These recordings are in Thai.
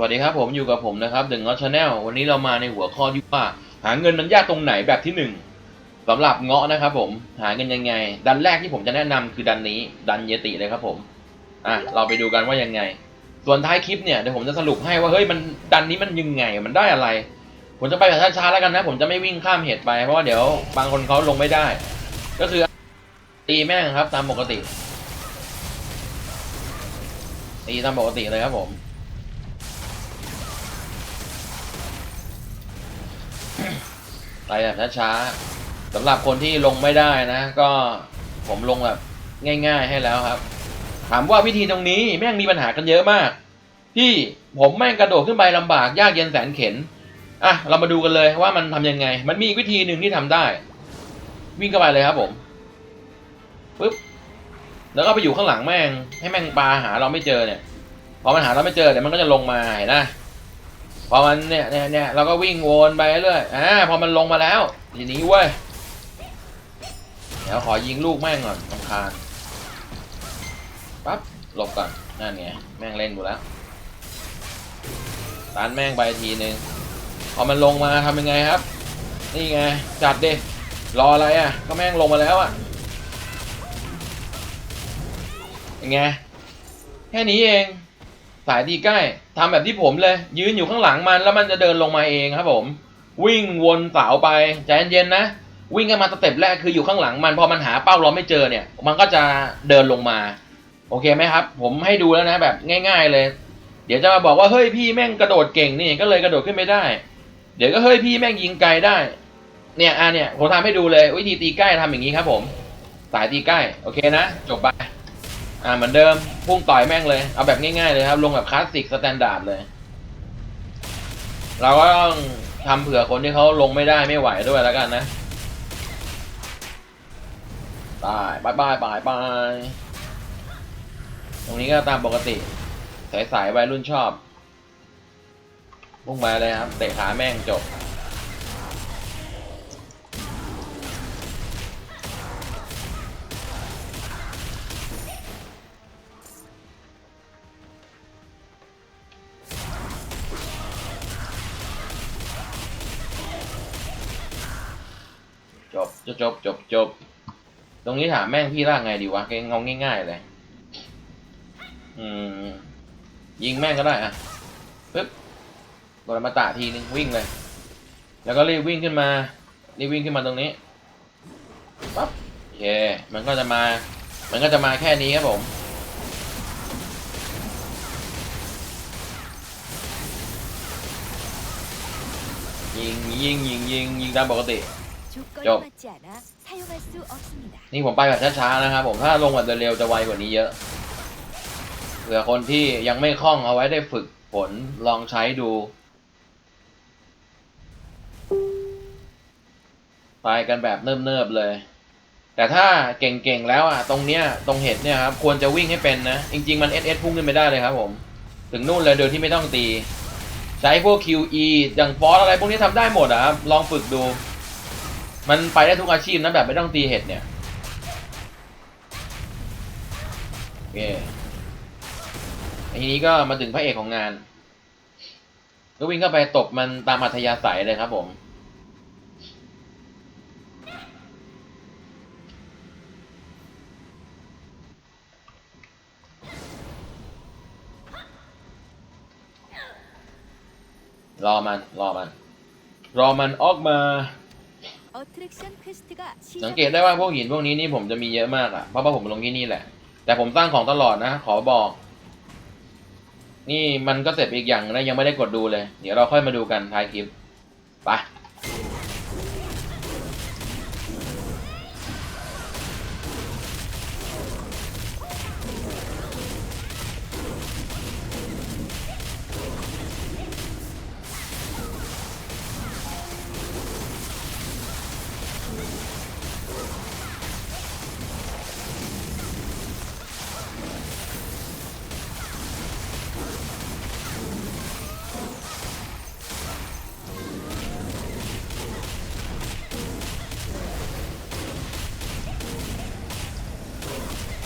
สวัสดีครับผมอยู่กับผมนะครับดึงเงาะชาแนลวันนี้เรามาในหัวข้อที่ว่า หาเงินมันยากตรงไหนแบบที่หนึ่งสำหรับเงาะนะครับผมหาเงินยังไง ดันแรกที่ผมจะแนะนำคือดันนี้ดันเยติเลยครับผมอะเราไปดูกันว่ายังไง ส่วนท้ายคลิปเนี่ยเดี๋ยวผมจะสรุปให้ว่าเฮ้ยมันดันนี้มันยังไงมันได้อะไร ผมจะไปแบบช้าๆแล้วกันนะ ผมจะไม่วิ่งข้ามเหตุไปเพราะว่าเดี๋ยวบางคนเขาลงไม่ได้ ก็คือตีแม่งครับ ตามปกติตีตามปกติเลยครับผม ไปแบบช้าๆสำหรับคนที่ลงไม่ได้นะ ก็ผมลงแบบง่าย ๆให้แล้วครับ ถามว่าวิธีตรงนี้แม่งมีปัญหากันเยอะมาก ที่ผมแม่งกระโดดขึ้นไปลำบากยากเย็นแสนเข็นอะเรามาดูกันเลยว่ามันทำยังไง มันมีอีกวิธีหนึ่งที่ทำได้ วิ่งเข้าไปเลยครับผมปึ๊บแล้วก็ไปอยู่ข้างหลังแม่งให้แม่งปลาหาเราไม่เจอเนี่ยพอมันหาเราไม่เจอเดี๋ยวมันก็จะลงมาเห็นนะ พอมันเนี่ยเนี่ยเนี่ยเราก็วิ่งวนไปเรื่อยอ่าพอมันลงมาแล้วทีนี้เว้ยเดี๋ยวขอยิงลูกแม่งก่อนลำคาญปั๊บหลบก่อนนั่นไงแม่งเล่นกูแล้วตันแม่งไปทีนึงพอมันลงมาทำยังไงครับ นี่ไงจัดดิรออะไรอะก็แม่งลงมาแล้วอะยังไงแค่นี้เองสายดีใกล้ ทำแบบที่ผมเลย ยืนอยู่ข้างหลังมันแล้วมันจะเดินลงมาเองครับผม วิ่งวนเสาไปใจเย็นๆนะ วิ่งกันมาสเต็ปแรกคืออยู่ข้างหลังมันพอมันหาเป้าเราไม่เจอเนี่ย มันก็จะเดินลงมา โอเคไหมครับ ผมให้ดูแล้วนะแบบง่าย ๆเลย เดี๋ยวจะมาบอกว่าเฮ้ยพี่แม่งกระโดดเก่งนี่ก็เลยกระโดดขึ้นไม่ได้ เดี๋ยวก็เฮ้ยพี่แม่งยิงไกลได้ เนี่ยอะเนี่ยผมทำให้ดูเลยวิธีตีใกล้ทำอย่างนี้ครับ ผม สายตีใกล้โอเคนะ จบไป อ่าเหมือนเดิมพุ่งต่อยแม่งเลย เอาแบบง่ายๆเลยครับ ลงแบบคลาสสิกสแตนดาร์ดเลย เราก็ต้องทำเผื่อคนที่เขาลงไม่ได้ไม่ไหวด้วยแล้วกันนะบายบายบายบายบายตรงนี้ก็ตามปกติ สายสายๆวัยรุ่นชอบพุ่งไปเลยครับเตะขาแม่งจบ จบจบจบจบ ตรงนี้ถามแม่งพี่ล่างไงดีวะแกงงง่ายๆเลย อืม ยิงแม่งก็ได้อะปึ๊บกดมาตะทีนึงวิ่งเลย แล้วก็รีบวิ่งขึ้นมา รีบวิ่งขึ้นมาตรงนี้ปั๊บโอเค มันก็จะมา มันก็จะมาแค่นี้ครับผมยิงยิงยิงยิงยิงตามปกติ จบนี่ผมไปแบบช้าๆนะครับผมถ้าลงแบบเร็วจะไวกว่านี้เยอะเผื่อคนที่ยังไม่คล่องเอาไว้ได้ฝึกฝนลองใช้ดู ไปกันแบบเนิบๆเลย แต่ถ้าเก่งๆแล้วอะตรงเนี้ยตรงเห็ดเนี่ยครับควรจะวิ่งให้เป็นนะ จริง ๆ มันเอสเอสพุ่งขึ้นไปได้เลยครับผม ถึงนู่นเลยโดยที่ไม่ต้องตี ใช้พวก QE อย่างฟอสอะไรพวกนี้ทำได้หมดอะครับลองฝึกดู มันไปได้ทุกอาชีพนะแบบไม่ต้องตีเห็ดเนี่ยโอเคทีนี้ก็มาถึงพระเอกของงานก็วิ่งเข้าไปตบมันตามอัธยาศัยเลยครับผมรอมัน รอมัน รอมันออกมา 어트랙션 퀘스트가 สังเกตได้ว่าพวกหินพวกนี้นี่ผมจะมีเยอะมากอะเพราะว่าผมลงที่นี่แหละ แต่ผมสร้างของตลอดนะ ขอบอก นี่มันก็เสร็จอีกอย่างนะยังไม่ได้กดดูเลย เดี๋ยวเราค่อยมาดูกันท้ายคลิป ไป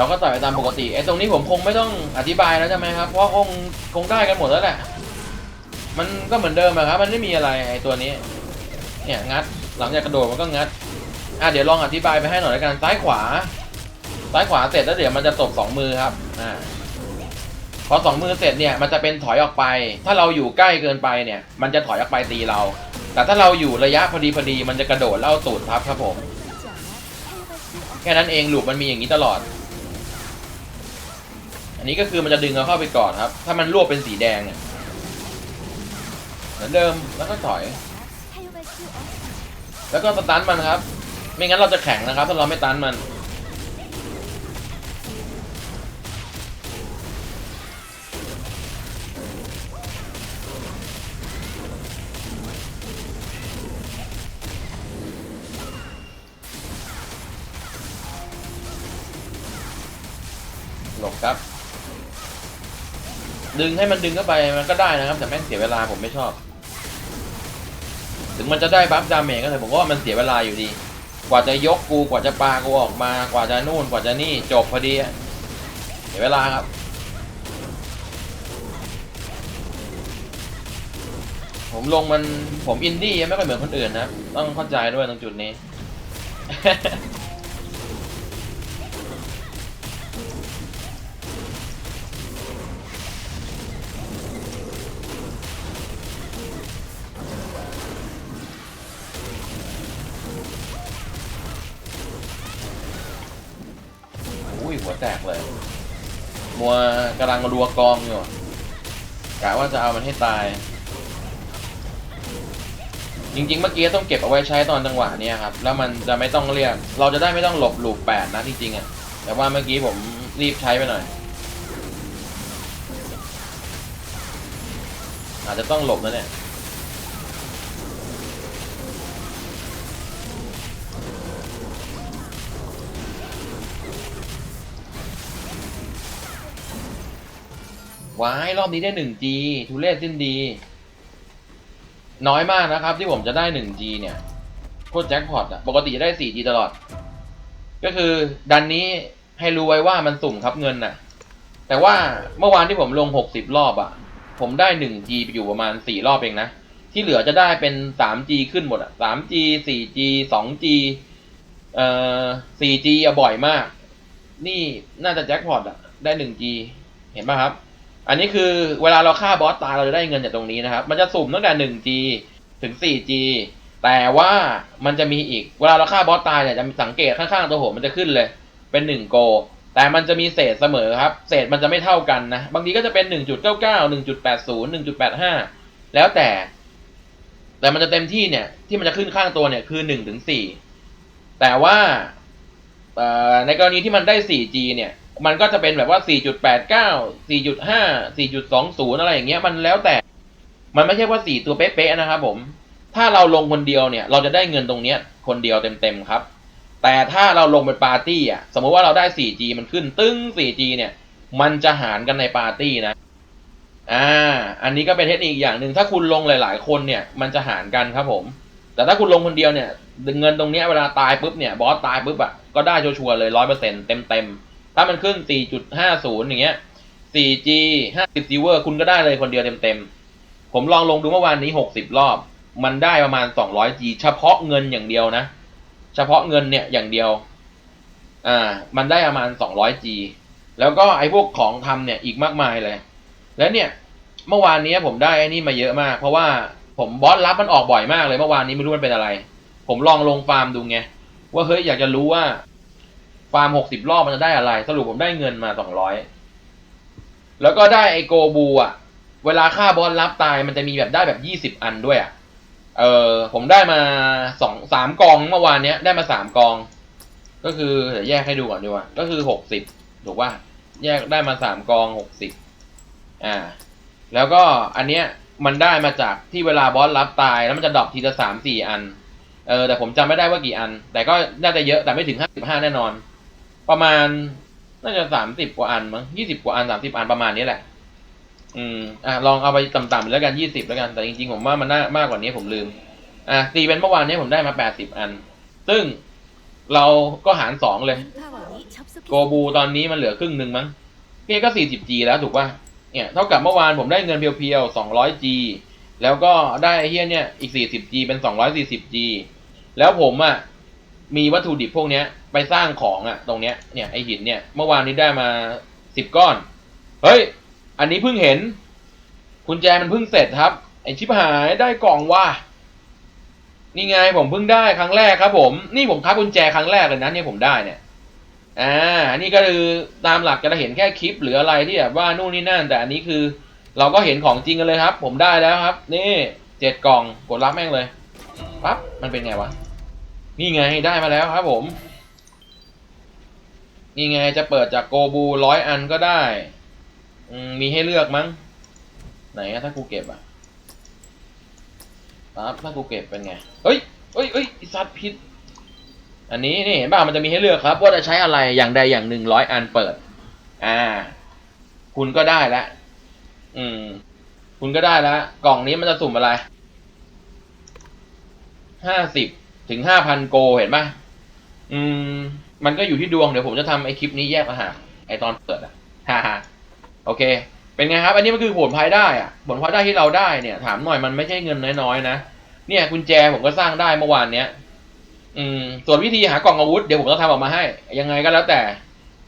เราก็ต่อยไปตามปกติไอ้ตรงนี้ผมคงไม่ต้องอธิบายแล้วใช่ไหมครับเพราะคงคงได้กันหมดแล้วแหละมันก็เหมือนเดิมอะครับ มันไม่มีอะไรไอ้ตัวนี้ เนี่ยงัดหลังจากกระโดดมันก็งัดอะเดี๋ยวลองอธิบายไปให้หน่อยแล้วกันซ้ายขวา ซ้ายขวาเสร็จแล้วเดี๋ยวมันจะตบสองมือครับอ่าพอสองมือเสร็จเนี่ยมันจะเป็นถอยออกไป ถ้าเราอยู่ใกล้เกินไปเนี่ย มันจะถอยออกไปตีเรา แต่ถ้าเราอยู่ระยะพอดีพอดีมันจะกระโดดแล้วตูดพับครับผม แค่นั้นเองหลูกมันมีอย่างนี้ตลอด อันนี้ก็คือมันจะดึงเราเข้าไปก่อนครับ ถ้ามันรวบเป็นสีแดงเนี่ยเหมือนเดิมแล้วก็ถอย แล้วก็สตันมันครับ ไม่งั้นเราจะแข็งนะครับ ถ้าเราไม่ตันมัน ดึงให้มันดึงเข้าไปมันก็ได้นะครับ แต่แม่งเสียเวลาผมไม่ชอบ ถึงมันจะได้บัฟดาเมจก็เถอะผมว่ามันเสียเวลาอยู่ดี กว่าจะยกกูกว่าจะปากูออกมากว่าจะนู่นกว่าจะนี่จบพอดีเสียเวลาครับผมลงมันผมอินดี้ไม่ค่อยเหมือนคนอื่นนะ ต้องเข้าใจด้วยตรงจุดนี้ งรัวกองอยู่กะว่าจะเอามันให้ตาย จริงๆ เมื่อกี้ต้องเก็บเอาไว้ใช้ตอนจังหวะเนี้ยครับ แล้วมันจะไม่ต้องเรียก เราจะได้ไม่ต้องหลบลูปแปดนะจริงๆอะ แต่ว่าเมื่อกี้ผมรีบใช้ไปหน่อย อาจจะต้องหลบนะเนี่ย ว้ายรอบนี้ได้ 1G ทุเรศสิ้นดี น้อยมากนะครับ ที่ผมจะได้ 1G เนี่ยโคตรแจ็คพอตอะปกติจะได้ 4G ตลอด ก็คือดันนี้ให้รู้ไว้ว่ามันสุ่มครับเงินน่ะ แต่ว่าเมื่อวานที่ผมลง60รอบอะผมได้ 1G ไปอยู่ประมาณ4รอบเองนะ ที่เหลือจะได้เป็น 3G ขึ้นหมดอะ 3G 4G 2G เอ่อ 4G อะบ่อยมาก นี่น่าจะแจ็คพอตอะได้ 1G เห็นป่ะครับ อันนี้คือเวลาเราฆ่าบอสตายเราจะได้เงินจากตรงนี้นะครับ มันจะสุ่มตั้งแต่ 1G ถึง 4G แต่ว่ามันจะมีอีก เวลาเราฆ่าบอสตายเนี่ยจะสังเกตข้างๆตัวผมมันจะขึ้นเลย เป็น1โกแต่มันจะมีเศษเสมอครับ เศษมันจะไม่เท่ากันนะ บางทีก็จะเป็น 1.99 1.80 1.85 แล้วแต่ แต่มันจะเต็มที่เนี่ย ที่มันจะขึ้นข้างตัวเนี่ยคือ1ถึง4แต่ว่าในกรณีที่มันได้ 4G เนี่ย มันก็จะเป็นแบบว่า 4.89 4.5 4.20 อะไรอย่างเงี้ย มันแล้วแต่ มันไม่ใช่ว่า 4 ตัวเป๊ะๆนะครับผม ถ้าเราลงคนเดียวเนี่ย เราจะได้เงินตรงเนี้ย คนเดียวเต็มๆครับ แต่ถ้าเราลงเป็นปาร์ตี้อะ สมมติว่าเราได้ 4G มันขึ้นตึ้ง 4G เนี่ย มันจะหารกันในปาร์ตี้นะ อ่า อันนี้ก็เป็นเทคนิคอย่างหนึ่ง ถ้าคุณลงหลาย ๆ คนเนี่ย มันจะหารกันครับผม แต่ถ้าคุณลงคนเดียวเนี่ย เงินตรงเนี้ยเวลาตายปุ๊บเนี่ย บอสตายปุ๊บอะ ก็ได้ชัวร์เลยร้อยเปอร์เซ็นต์เต็มๆ ถ้ามันขึ้น 4.50 อย่างเงี้ย 4G 50 silver คุณก็ได้เลยคนเดียวเต็มๆ ผมลองลงดูเมื่อวานนี้ 60 รอบ มันได้ประมาณ 200G เฉพาะเงินอย่างเดียวนะ เฉพาะเงินเนี่ยอย่างเดียว อ่า มันได้ประมาณ 200G แล้วก็ไอ้พวกของทำเนี่ยอีกมากมายเลย แล้วเนี่ยเมื่อวานนี้ผมได้ไอ้นี่มาเยอะมาก เพราะว่าผมบอสรับมันออกบ่อยมากเลยเมื่อวานนี้ไม่รู้มันเป็นอะไร ผมลองลงฟาร์มดูไงว่าเฮ้ยอยากจะรู้ว่า ฟาร์มหกสิบรอบมันจะได้อะไร สรุปผมได้เงินมาสองร้อยแล้วก็ได้ไอโกบูอะ เวลาฆ่าบอสรับตายมันจะมีแบบได้แบบยี่สิบอันด้วยอะ เออผมได้มาสองสามกองเมื่อวานเนี้ยได้มาสามกอง ก็คือเดี๋ยวแยกให้ดูก่อนดีกว่า ก็คือหกสิบถูกว่าแยกได้มาสามกองหกสิบอ่า แล้วก็อันเนี้ยมันได้มาจากที่เวลาบอสรับตายแล้วมันจะดรอปทีละสามสี่อัน เออแต่ผมจำไม่ได้ว่ากี่อัน แต่ก็น่าจะเยอะแต่ไม่ถึงห้าสิบห้าแน่นอน ประมาณน่าจะสามสิบกว่าอันมั้งยี่สิบกว่าอันสามสิบอันประมาณนี้แหละ อืมอะลองเอาไปต่ำๆไปแล้วกันยี่สิบแล้วกัน แต่จริงๆผมว่ามันน่ามากกว่านี้ผมลืม อะตีเป็นเมื่อวานนี้ผมได้มาแปดสิบอัน ซึ่งเราก็หารสองเลย โกบูตอนนี้มันเหลือครึ่งหนึ่งมั้งนี่ก็สี่สิบจีแล้วถูกป่ะ เนี่ยเท่ากับเมื่อวานผมได้เงินเพียวๆสองร้อยจีแล้วก็ได้เฮียเนี่ยอีกสี่สิบจีเป็นสองร้อยสี่สิบจีแล้วผมอะมีวัตถุดิบพวกเนี้ย ไปสร้างของอะ่ะตรงเนี้ยเนี่ยไอหินเนี่ยเมื่อวานนี้ได้มา10ก้อน เฮ้ย อันนี้เพิ่งเห็นกุญแจมันเพิ่งเสร็จครับ ไอชิบหายได้กล่องว่ะนี่ไงผมเพิ่งได้ครั้งแรกครับ ผม นี่ผมคับกุญแจครั้งแรกเลยนะเนี่ยผมได้เนี่ยอ่าอันนี้ก็คือตามหลักจะเห็นแค่คลิปหรืออะไรที่แบบว่านู่นนี่นั่น แต่อันนี้คือ เราก็เห็นของจริงกันเลยครับ ผมได้แล้วครับ นี่เจ็ดกล่องกดรับแม่งเลยปั๊บมันเป็นไงวะนี่ไงได้มาแล้วครับผม นี่ไงจะเปิดจากโกบูร้อยอันก็ได้อมีให้เลือกมั้ง ไหนอะถ้ากูเก็บอะปั๊บถ้ากูเก็บเป็นไง เฮ้ยเฮ้ยเฮ้ยไอสัตว์ผิดอันนี้นี่เห็นป่ะมันจะมีให้เลือกครับ ว่าจะใช้อะไรอย่างใดอย่างหนึ่งร้อยอันเปิด อ่า คุณก็ได้แล้วอืม คุณก็ได้แล้วกล่องนี้มันจะสุ่มอะไรห้าสิบถึงห้าพันโกเห็นปะอืม มันก็อยู่ที่ดวงเดี๋ยวผมจะทำไอคลิปนี้แยกมาหาไอตอนเปิดอะฮ่าฮ่าโอเค เป็นไงครับ อันนี้มันคือผลพลอยได้อะผลพลอยได้ที่เราได้เนี่ย ถามหน่อยมันไม่ใช่เงินน้อยๆนะเนี่ยกุญแจผมก็สร้างได้เมื่อวานเนี้ย อืม ส่วนวิธีหากล่องอาวุธเดี๋ยวผมจะทำออกมาให้ ยังไงก็แล้วแต่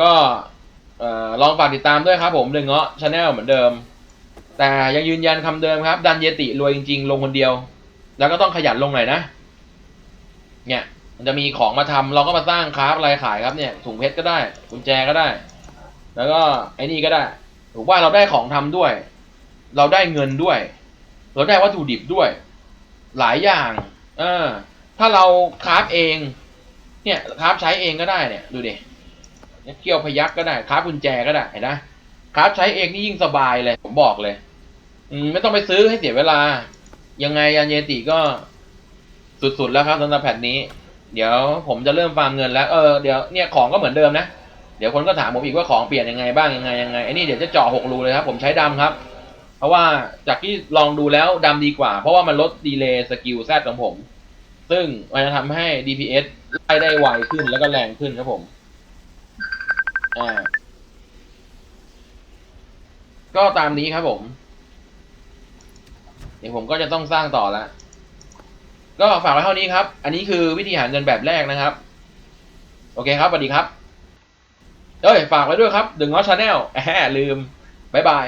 ก็ลองฝากติดตามด้วยครับผมเดงเงาะชาแนลเหมือนเดิม แต่ยังยืนยันคำเดิมครับ ดันเยติรวยจริงๆ ลงคนเดียว แล้วก็ต้องขยันลงหน่อยนะ เนี่ย มันจะมีของมาทำเราก็มาสร้างคราฟอะไรขายครับเนี่ยถุงเพชรก็ได้กุญแจก็ได้ แล้วก็ไอ้นี่ก็ได้ถูกว่าเราได้ของทำด้วย เราได้เงินด้วย เราได้วัตถุดิบด้วย หลายอย่างเออถ้าเราคราฟเอง เนี่ยคราฟใช้เองก็ได้เนี่ยดูดิเนี่เกี่ยวพยักก็ได้คราฟกุญแจก็ได้เห็นนะคราฟใช้เองนี่ยิ่งสบายเลย ผมบอกเลย อืมไม่ต้องไปซื้อให้เสียเวลา ยังไงยันเยติก็สุดๆแล้วครับสำหรับแผ่นนี้ เดี๋ยวผมจะเริ่มฟาร์มเงินแล้วเออเดี๋ยวเนี่ยของก็เหมือนเดิมนะเดี๋ยวคนก็ถามผมอีกว่าของเปลี่ยนยังไงบ้างยังไงยังไงไอ้นี่เดี๋ยวจะเจาะหกรูเลยครับผมใช้ดำครับ เพราะว่าจากที่ลองดูแล้วดำดีกว่า เพราะว่ามันลดดีเลย์สกิลแซดของผม ซึ่งมันจะทำให้ DPS ไล่ได้ไวขึ้นแล้วก็แรงขึ้นครับผมอ่าก็ตามนี้ครับผม เดี๋ยวผมก็จะต้องสร้างต่อแล้ว ก็ฝากไว้เท่านี้ครับ อันนี้คือวิธีหาเงินแบบแรกนะครับ โอเคครับสวัสดีครับเอ้ยฝากไว้ด้วยครับดึงง้อชาแนลแหมลืมบ๊ายบาย